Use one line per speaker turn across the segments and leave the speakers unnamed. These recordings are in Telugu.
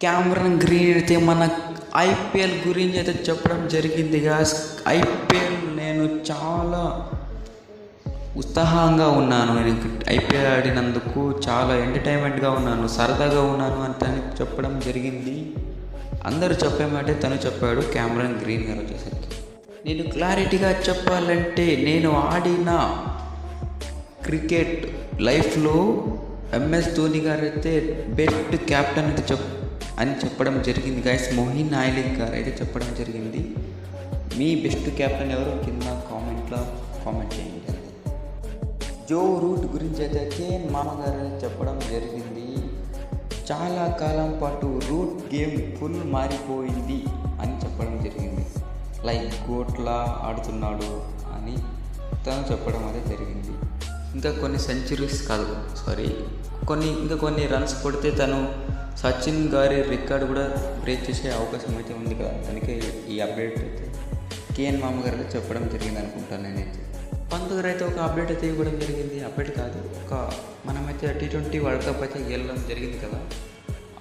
క్యామరన్ గ్రీన్ అయితే మన ఐపీఎల్ గురించి అయితే చెప్పడం జరిగింది గాస్ ఐపీఎల్ నేను చాలా ఉత్సాహంగా ఉన్నాను. నేను ఐపీఎల్ ఆడినందుకు చాలా ఎంటర్టైన్మెంట్గా ఉన్నాను. సరదాగా ఉన్నాను అని తను చెప్పడం జరిగింది. అందరూ చెప్పేమంటే తను చెప్పాడు క్యామరన్ గ్రీన్ గారు వచ్చేసరికి. నేను క్లారిటీగా చెప్పాలంటే నేను ఆడిన క్రికెట్ లైఫ్లో ఎంఎస్ ధోని గారు అయితే బెస్ట్ క్యాప్టెన్ అయితే చెప్ అని చెప్పడం జరిగింది. గైస్ మోహిన్ నాయలిక్ గారు అయితే చెప్పడం జరిగింది. మీ బెస్ట్ క్యాప్టెన్ ఎవరు? కింద కామెంట్లో కామెంట్ చేయండి. జో రూట్ గురించి అయితే కేఎన్ మామగారు చెప్పడం జరిగింది. చాలా కాలం పాటు రూట్ గేమ్ ఫుల్ మారిపోయింది అని చెప్పడం జరిగింది. లైక్ గోట్లా ఆడుతున్నాడు అని తను చెప్పడం అయితే జరిగింది. ఇంకా కొన్ని సెంచరీస్ కాదు. సారీ కొన్ని ఇంకా కొన్ని రన్స్ కొడితే తను సచిన్ గారి రికార్డ్ కూడా బ్రేక్ చేసే అవకాశం అయితే ఉంది కదా. తనకే ఈ అప్డేట్ అయితే. కేఎన్ మామగారు చెప్పడం జరిగింది అనుకుంటాను నేనైతే. పంత్ గారు అయితే ఒక అప్డేట్ అయితే ఇవ్వడం జరిగింది. అప్డేట్ కాదు. ఒక మనమైతే టీ ట్వంటీ వరల్డ్ కప్ అయితే గెలవడం జరిగింది కదా.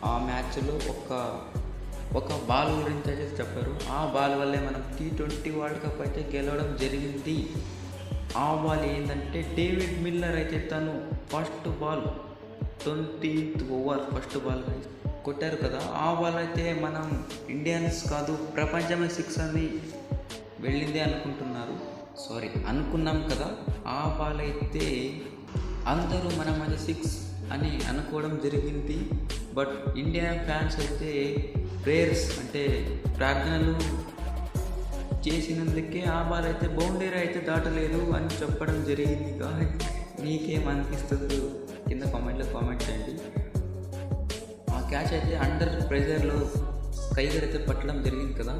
ఆ మ్యాచ్లో ఒక ఒక బాల్ గురించి అయితే చెప్పారు. ఆ బాల్ వల్లే మనం టీ ట్వంటీ వరల్డ్ కప్ అయితే గెలవడం జరిగింది. ఆ బాల్ ఏంటంటే డేవిడ్ మిల్లర్ అయితే తను first ball twentieth over first ball కొట్టారు కదా. ఆ బాల్ అయితే మనం ఇండియన్స్ కాదు ప్రపంచమే సిక్స్ అని వెళ్ళింది అనుకుంటున్నారు. సారీ అనుకున్నాం కదా. ఆ బాల్ అయితే అందరూ మనం అది సిక్స్ అని అనుకోవడం జరిగింది. బట్ ఇండియా ఫ్యాన్స్ అయితే ప్రేయర్స్ అంటే ప్రార్థనలు చేసినందుకే ఆ బాల్ అయితే బౌండరీ అయితే దాటలేదు అని చెప్పడం జరిగింది. కానీ మీకేమనిపిస్తుందో కింద కామెంట్లో కామెంట్ చేయండి. ఆ క్యాచ్ అయితే అండర్ ప్రెజర్లో స్కై అయితే పట్టడం జరిగింది కదా.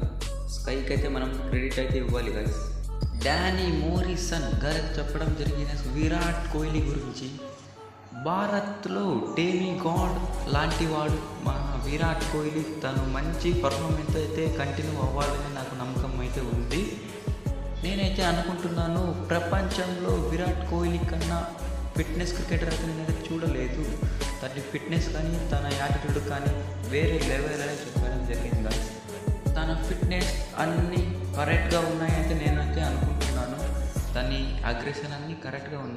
స్కైకి అయితే మనం క్రెడిట్ అయితే ఇవ్వాలి కదా డానీ మోరిసన్ గారు చెప్పడం జరిగిన విరాట్ కోహ్లీ గురించి. భారత్లో టేమీ గాడ్ లాంటి వాడు మన విరాట్ కోహ్లీ. తను మంచి పర్ఫార్మెన్స్ అయితే కంటిన్యూ అవ్వాలని నాకు నమ్మకం అయితే ఉంది. నేనైతే అనుకుంటున్నాను ప్రపంచంలో విరాట్ కోహ్లీ కన్నా ఫిట్నెస్ క్రికెటర్ అతను అనేది చూడలేదు. తన ఫిట్నెస్ కానీ తన యాటిట్యూడ్ కానీ వేరే లెవెల్ అని చెప్పడం జరిగింది కానీ తన ఫిట్నెస్ అన్నీ కరెక్ట్గా ఉన్నాయైతే నేనైతే అనుకుంటున్నాను. దాని అగ్రెషన్ అన్నీ కరెక్ట్గా ఉన్నాయి.